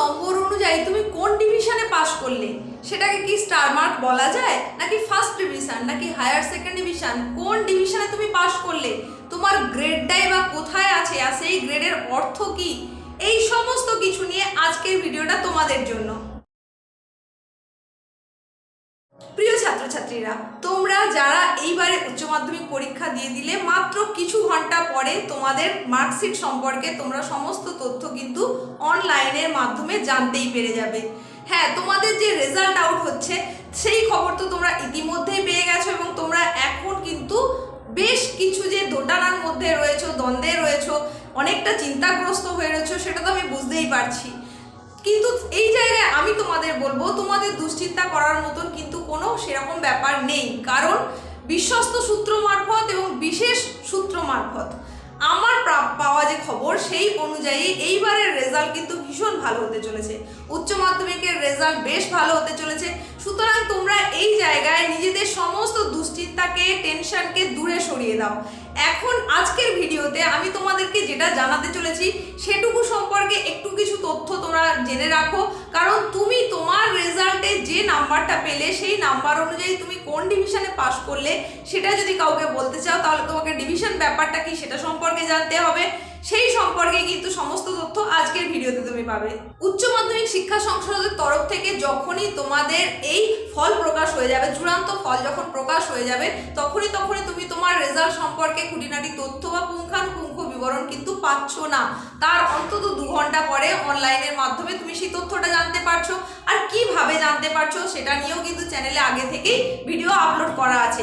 নম্বর অনুযায়ী তুমি কোন ডিভিশনে পাশ করলে? সেটাকে কি স্টার মার্ক বলা যায়? নাকি ফার্স্ট ডিভিশন নাকি হায়ার সেকেন্ড ডিভিশন কোন ডিভিশনে তুমি পাশ করলে? তোমার গ্রেডটাই বা কোথায় আছে আর সেই গ্রেডের অর্থ কি? এই সমস্ত কিছু নিয়ে আজকের ভিডিওটা তোমাদের জন্য। ছাত্রছাত্রীরা, তোমরা যারা এইবারে উচ্চ মাধ্যমিক পরীক্ষা দিয়ে দিলে মাত্র কিছু ঘণ্টা পরে তোমাদের মার্কশিট সম্পর্কে তোমরা সমস্ত তথ্য কিন্তু অনলাইনের মাধ্যমে জানতেই পেরে যাবে। হ্যাঁ তোমাদের যে রেজাল্ট আউট হচ্ছে, সেই খবর তো তোমরা ইতিমধ্যেই পেয়ে গেছো এবং তোমরা এখন কিন্তু বেশ কিছু যে দোটানার মধ্যে রয়েছো, দ্বন্দ্বে রয়েছো, অনেকটা চিন্তাগ্রস্ত হয়ে রয়েছো, সেটা তো আমি বুঝতেই পারছি। কিন্তু এই জায়গায় আমি তোমাদের বলব, তোমাদের দুশ্চিন্তা করার মতন কিন্তু কোনো সেরকম ব্যাপার নেই। কারণ বিশ্বস্ত সূত্র মারফত এবং বিশেষ সূত্র মারফত আমার পাওয়া যে খবর সেই অনুযায়ী এইবারের রেজাল্ট কিন্তু ভীষণ ভালো হতে চলেছে। উচ্চ মাধ্যমিকের রেজাল্ট বেশ ভালো হতে চলেছে। সুতরাং তোমরা এই জায়গায় নিজেদের সমস্ত দুশ্চিন্তাকে টেনশনকে দূরে সরিয়ে দাও। এখন আজকের ভিডিওতে আমি তোমাদেরকে যেটা জানাতে চলেছি, সেটুকু সম্পর্কে একটু কিছু তথ্য তোমরা জেনে রাখো। কারণ তুমি তোমার রেজাল্টে যে নাম্বারটা পেলে, সেই নাম্বার অনুযায়ী তুমি কোন ডিভিশনে পাশ করলে, সেটা যদি কাউকে বলতে চাও, তাহলে তোমাকে ডিভিশন ব্যাপারটা কি সেটা সম্পর্কে জানতে হবে। সেই সম্পর্কে কিন্তু সমস্ত তথ্য আজকের ভিডিওতে তুমি পাবে। উচ্চ মাধ্যমিক শিক্ষা সংসদের তরফ থেকে যখনই তোমাদের এই ফল প্রকাশ হয়ে যাবে, চূড়ান্ত ফল যখন প্রকাশ হয়ে যাবে, তখনই তখনই তুমি তোমার রেজাল্ট সম্পর্কে খুঁটিনাটি তথ্য বা পুঙ্খানুপুঙ্খ বিবরণ কিন্তু পাচ্ছ না। তার অন্তত দু ঘণ্টা পরে অনলাইনের মাধ্যমে তুমি সেই তথ্যটা জানতে পারছ। আর কীভাবে জানতে পারছ সেটা নিয়েও কিন্তু চ্যানেলে আগে থেকেই ভিডিও আপলোড করা আছে।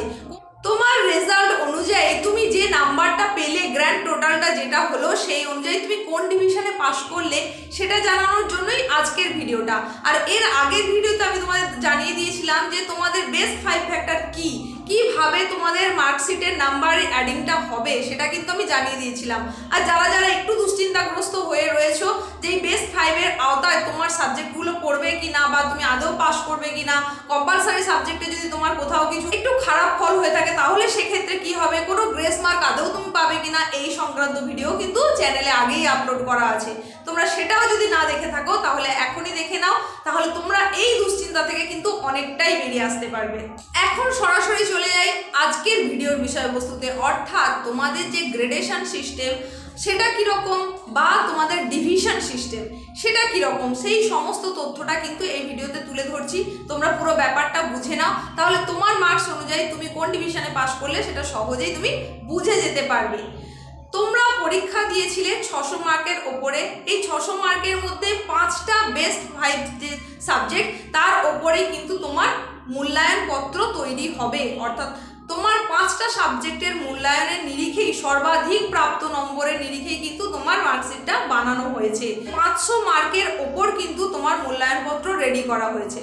তোমার রেজাল্ট অনুযায়ী তুমি যে নাম্বারটা পেলে গ্র্যান্ড টোটালটা যেটা হলো সেই অনুযায়ী তুমি কোন ডিভিশনে পাশ করলে সেটা জানানোর জন্যই আজকের ভিডিওটা। আর এর আগের ভিডিওতে আমি তোমাদের জানিয়ে দিয়েছিলাম যে তোমাদের বেস্ট ফাইভ ফ্যাক্টর কি? কীভাবে তোমাদের মার্কশিটের নাম্বার অ্যাডিংটা হবে, সেটা কিন্তু আমি জানিয়ে দিয়েছিলাম। আর যারা যারা একটু দুশ্চিন্তাগ্রস্ত হয়ে রয়েছো যে এই বেস্ট ফাইভের আওতায় তোমার সাবজেক্টগুলো পড়বে কি না বা তুমি আদৌ পাশ করবে কি না কম্পালসারি সাবজেক্টে যদি তোমার কোথাও কিছু একটু খারাপ ফল হয়ে থাকে, তাহলে সেক্ষেত্রে কি হবে? কোনো গ্রেস মার্ক আদৌ তুমি পাবে কি না এই সংক্রান্ত ভিডিও কিন্তু চ্যানেলে আগেই আপলোড করা আছে। তোমরা সেটাও যদি না দেখে থাকো, তাহলে এখনই দেখে নাও, তাহলে তোমরা এই দুশ্চিন্তা থেকে কিন্তু অনেকটাই বেরিয়ে আসতে পারবে। এখন সরাসরি চলে যাই আজকের ভিডিওর বিষয়বস্তুতে। অর্থাৎ তোমাদের যে গ্রেডেশন সিস্টেম সেটা কীরকম বা তোমাদের ডিভিশন সিস্টেম সেটা কীরকম, সেই সমস্ত তথ্যটা কিন্তু এই ভিডিওতে তুলে ধরছি। তোমরা পুরো ব্যাপারটা বুঝে নাও। তাহলে তোমার মার্কস অনুযায়ী তুমি কোন ডিভিশনে পাশ করলে, সেটা সহজেই তুমি বুঝে যেতে পারবে। পরীক্ষা দিয়েছিলে ছশো মার্কের ওপরে। এই ছশো মার্কের মধ্যে পাঁচটা বেস্ট ফাইভ যে সাবজেক্ট তার ওপরেই কিন্তু তোমার মূল্যায়ন পত্র তৈরি হবে। অর্থাৎ তোমার পাঁচটা সাবজেক্টের মূল্যায়নের নিরিখেই, সর্বাধিক প্রাপ্ত নম্বরের নিরিখেই কিন্তু তোমার মার্কশিটটা বানানো হয়েছে। পাঁচশো মার্কের ওপর কিন্তু তোমার মূল্যায়নপত্র রেডি করা হয়েছে।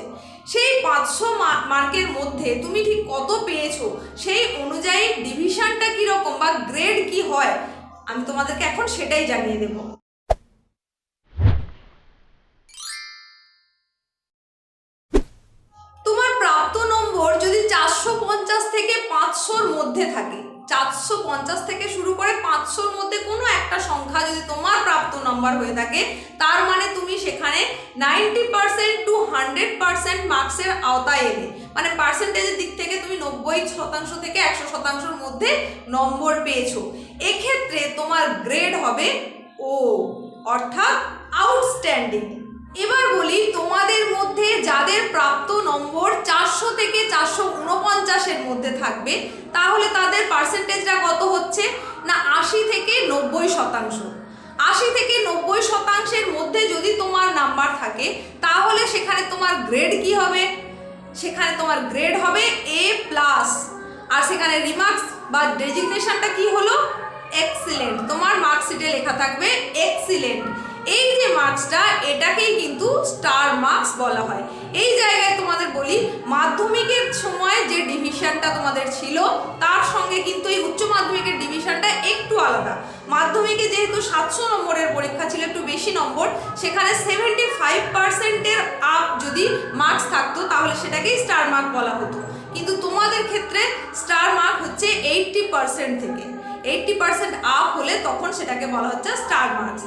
সেই পাঁচশো মার্কের মধ্যে তুমি ঠিক কত পেয়েছ? সেই অনুযায়ী ডিভিশনটা কীরকম বা গ্রেড কি হয়? আমি তোমাদেরকে এখন সেটাই জানিয়ে দেব। তোমার প্রাপ্ত নম্বর যদি চারশো পঞ্চাশ থেকে পাঁচশোর মধ্যে থাকে চারশো পঞ্চাশ থেকে শুরু করে পাঁচশোর মধ্যে কোনো একটা সংখ্যা যদি তোমার প্রাপ্ত নম্বর হয়ে থাকে, তার মানে তুমি সেখানে ninety percent to hundred percent মার্কসের আওতায় এলে। মানে পার্সেন্টেজের দিক থেকে তুমি নব্বই শতাংশ থেকে একশো শতাংশের মধ্যে নম্বর পেয়েছ। এক্ষেত্রে তোমার গ্রেড হবে ও অর্থাৎ আউটস্ট্যান্ডিং এবার বলি তোমাদের মধ্যে যাদের প্রাপ্ত নম্বর চারশো থেকে চারশো উনপঞ্চাশের মধ্যে থাকবে, তাহলে তাদের পার্সেন্টেজটা কত হচ্ছে? না, আশি থেকে নব্বই শতাংশ। আশি থেকে নব্বই শতাংশের মধ্যে যদি তোমার নাম্বার থাকে, তাহলে সেখানে তোমার গ্রেড কি হবে? সেখানে তোমার গ্রেড হবে এ প্লাস আর সেখানে রিমার্কস বা ডেজিগনেশনটা কি হলো? এক্সিলেন্ট তোমার মার্কশিটে লেখা থাকবে এক্সিলেন্ট এই যে মার্কসটা এটাকেই কিন্তু স্টার মার্কস বলা হয়। এই জায়গায় তোমাদের বলি, মাধ্যমিকের সময় যে ডিভিশনটা তোমাদের ছিল, তার সঙ্গে কিন্তু এই উচ্চ মাধ্যমিকের ডিভিশনটা একটু আলাদা। মাধ্যমিকে যেহেতু সাতশো নম্বরের পরীক্ষা ছিল, একটু বেশি নম্বর, সেখানে সেভেন্টি ফাইভ পার্সেন্টের আপ যদি মার্কস থাকতো, তাহলে সেটাকেই স্টার মার্ক বলা হতো। কিন্তু তোমাদের ক্ষেত্রে স্টার মার্ক হচ্ছে এইটটি পার্সেন্ট থেকে। এইটটি পার্সেন্ট আপ হলে তখন সেটাকে বলা হচ্ছে স্টার মার্কস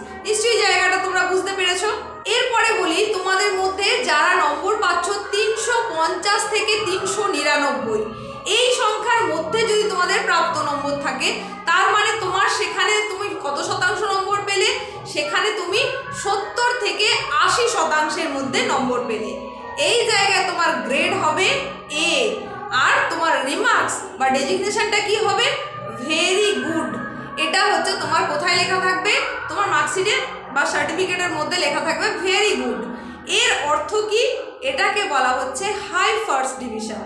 নম্বর থাকে। তার মানে তোমার সেখানে তুমি কত শতাংশ নম্বর পেলে? সেখানে তুমি সত্তর থেকে আশি শতাংশের মধ্যে নম্বর পেলে। এই জায়গায় তোমার গ্রেড হবে এ আর তোমার রিমার্কস বা ডেজিগনেশনটা কি হবে? ভেরি গুড এটা হচ্ছে তোমার কোথায় লেখা থাকবে? তোমার মার্কশিটে বা সার্টিফিকেটের মধ্যে লেখা থাকবে ভেরি গুড এর অর্থ কি? এটাকে বলা হচ্ছে হাই ফার্স্ট ডিভিশন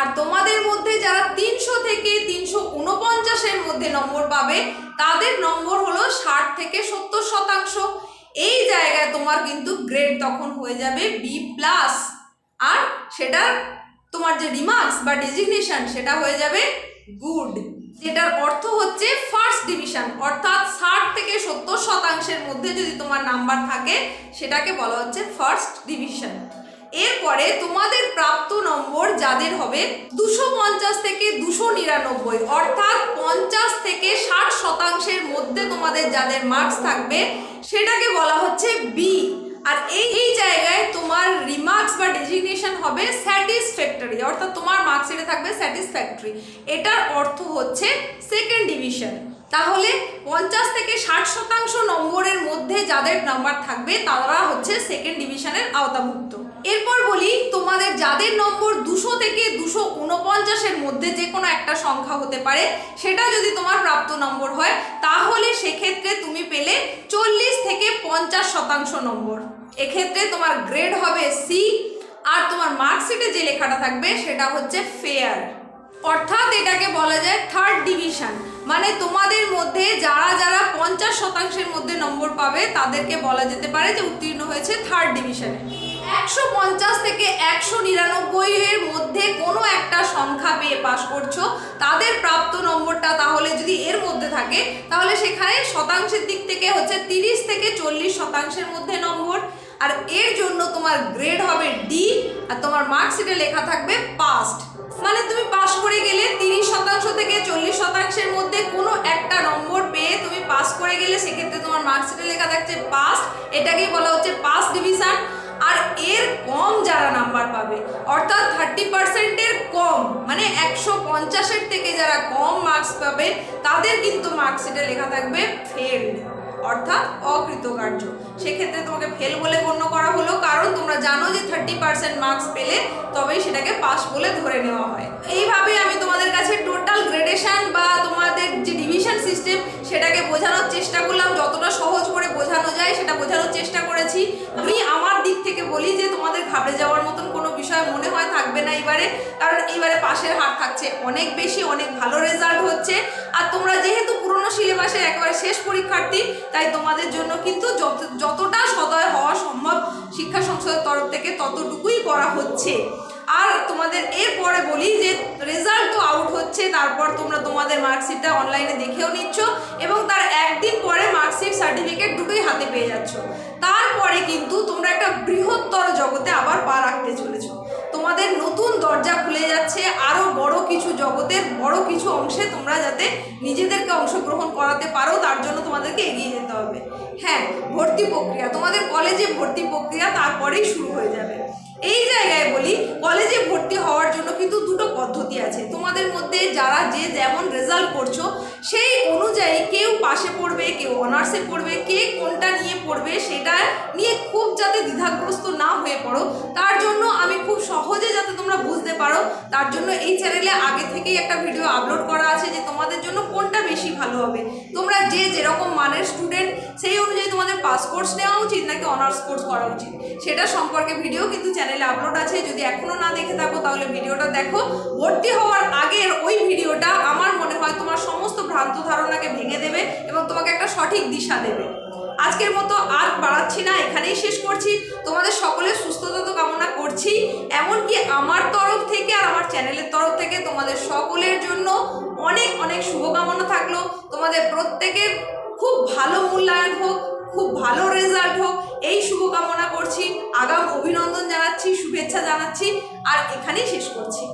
আর তোমাদের মধ্যে যারা তিনশো থেকে তিনশো উনপঞ্চাশের মধ্যে নম্বর পাবে, তাদের নম্বর হলো ষাট থেকে সত্তর শতাংশ। এই জায়গায় তোমার কিন্তু গ্রেড তখন হয়ে যাবে বি প্লাস আর সেটার তোমার যে রিমার্কস বা ডেজিগনেশন সেটা হয়ে যাবে গুড যেটার অর্থ হচ্ছে ফার্স্ট ডিভিশন অর্থাৎ ষাট থেকে সত্তর শতাংশের মধ্যে যদি তোমার নাম্বার থাকে, সেটাকে বলা হচ্ছে ফার্স্ট ডিভিশন এরপরে তোমাদের প্রাপ্ত নম্বর যাদের হবে দুশো পঞ্চাশ থেকে দুশো নিরানব্বই, অর্থাৎ পঞ্চাশ থেকে ষাট শতাংশের মধ্যে তোমাদের যাদের মার্কস থাকবে, সেটাকে বলা হচ্ছে বি আর এই এই জায়গায় তোমার রিমার্কস বা ডেজিগনেশন হবে স্যাটিসফ্যাক্টরি অর্থাৎ তোমার মার্কশিটে থাকবে স্যাটিসফ্যাক্টরি এটার অর্থ হচ্ছে সেকেন্ড ডিভিশন তাহলে পঞ্চাশ থেকে ষাট শতাংশ নম্বরের মধ্যে যাদের নাম্বার থাকবে, তারা হচ্ছে সেকেন্ড ডিভিশনের আওতাভুক্ত। এরপর বলি, তোমাদের যাদের নম্বর দুশো থেকে দুশো উনপঞ্চাশের মধ্যে যে কোনো একটা সংখ্যা হতে পারে, সেটা যদি তোমার প্রাপ্ত নম্বর হয়, তাহলে সেক্ষেত্রে তুমি পেলে চল্লিশ থেকে পঞ্চাশ শতাংশ নম্বর। এক্ষেত্রে তোমার গ্রেড হবে সি আর তোমার মার্কশিটে যে লেখাটা থাকবে, সেটা হচ্ছে ফেয়ার। অর্থাৎ এটাকে বলা যায় থার্ড ডিভিশন মানে তোমাদের মধ্যে যারা যারা পঞ্চাশ শতাংশের মধ্যে নম্বর পাবে, তাদেরকে বলা যেতে পারে যে উত্তীর্ণ হয়েছে থার্ড ডিভিশনে একশো পঞ্চাশ থেকে একশো নিরানব্বই এর মধ্যে কোনো একটা সংখ্যা পেয়ে পাশ করছ। তাদের প্রাপ্ত নম্বরটা তাহলে যদি এর মধ্যে থাকে, তাহলে সেখানে শতাংশের দিক থেকে হচ্ছে তিরিশ থেকে চল্লিশ শতাংশের মধ্যে নম্বর। আর এর জন্য তোমার গ্রেড হবে ডি আর তোমার মার্কশিটে লেখা থাকবে পাস্ট মানে তুমি পাস করে গেলে তিরিশ শতাংশ থেকে চল্লিশ শতাংশের মধ্যে কোনো একটা নম্বর পেয়ে তুমি পাস করে গেলে সেক্ষেত্রে তোমার মার্কশিটে লেখা থাকছে পাস এটাকেই বলা হচ্ছে পাস ডিভিশন আর এর কম যারা নাম্বার পাবে, অর্থাৎ থার্টি পার্সেন্টের কম মানে একশো পঞ্চাশের থেকে যারা কম মার্কস পাবে, তাদের কিন্তু মার্কশিটে লেখা থাকবে ফেল্ড অর্থাৎ অকৃতকার্য। সেক্ষেত্রে তোমাকে ফেল বলে গণ্য করা হলো, কারণ তোমরা জানো যে থার্টি পার্সেন্ট মার্কস পেলে তবেই সেটাকে পাস বলে ধরে নেওয়া হয়। এইভাবে আমি তোমাদের কাছে টোটাল গ্রেডেশন বা তোমাদের যে ডিভিশন সিস্টেম সেটাকে বোঝানোর চেষ্টা করলাম, যতটা সহজ করে বোঝানো যায় সেটা বোঝানোর চেষ্টা করেছি। আমি আমার দিক থেকে বলি যে, তোমাদের ঘাবড়ে যাওয়ার মতন কোনো বিষয় মনে হয় থাকবে না এবারে, কারণ এবারে পাশের হার থাকছে। অনেক বেশি, অনেক ভালো রেজাল্ট হচ্ছে। আর তোমরা যেহেতু পুরনো সিলেবাসের একেবারে শেষ পরীক্ষার্থী, তাই তোমাদের জন্য কিন্তু যত যতটা সদয় হওয়া সম্ভব শিক্ষা সংসদের তরফ থেকে ততটুকুই করা হচ্ছে। আর তোমাদের এরপরে বলি যে রেজাল্ট তো আউট হচ্ছে, তারপর তোমরা তোমাদের মার্কশিটটা অনলাইনে দেখেও নিচ্ছ এবং তার একদিন পরে মার্কশিট সার্টিফিকেট দুটোই হাতে পেয়ে যাচ্ছ। তারপরে কিন্তু তোমরা একটা বৃহত্তর জগতে আবার পা রাখতে চলেছো। তোমাদের নতুন দরজা খুলে যাচ্ছে আরও বড় কিছু জগতের বড় কিছু অংশে তোমরা যাতে নিজেদেরকে অংশগ্রহণ করাতে পারো, তার জন্য তোমাদেরকে এগিয়ে যেতে হবে। হ্যাঁ ভর্তি প্রক্রিয়া, তোমাদের কলেজে ভর্তি প্রক্রিয়া তারপরেই শুরু হয়ে যাবে। এই জায়গায় বলি কলেজে ভর্তি হওয়ার জন্য কিন্তু দুটো পদ্ধতি আছে। তোমাদের মধ্যে যারা যে যেমন রেজাল্ট করছ, সেই অনুযায়ী কেউ পাশে পড়বে, কেউ অনার্সে পড়বে, কে কোনটা নিয়ে পড়বে, সেটা নিয়ে খুব যাতে দ্বিধাগ্রস্ত তার জন্য এই চ্যানেলে আগে থেকেই একটা ভিডিও আপলোড করা আছে যে তোমাদের জন্য কোনটা বেশি ভালো হবে। তোমরা যে যেরকম মানের স্টুডেন্ট সেই অনুযায়ী তোমাদের পাস কোর্স নেওয়া উচিত নাকি অনার্স কোর্স করা উচিত। সেটা সম্পর্কে ভিডিও কিন্তু চ্যানেলে আপলোড আছে। যদি এখনও না দেখে থাকো, তাহলে ভিডিওটা দেখো। ভর্তি হওয়ার আগের ওই ভিডিওটা আমার মনে হয় তোমার সমস্ত ভ্রান্ত ধারণাকে ভেঙে দেবে এবং তোমাকে একটা সঠিক দিশা দেবে। আজকের মতো আর বাড়াচ্ছি না, এখানেই শেষ করছি। তোমাদের সকলের সুস্থতা তো কামনা করছি, এমনকি আমার তরফ থেকে আর আমার চ্যানেলের তরফ থেকে তোমাদের সকলের জন্য অনেক অনেক শুভকামনা থাকল। তোমাদের প্রত্যেকের খুব ভালো মূল্যায়ন হোক, খুব ভালো রেজাল্ট হোক, এই শুভকামনা করছি। আগাম অভিনন্দন জানাচ্ছি, শুভেচ্ছা জানাচ্ছি, আর এখানেই শেষ করছি।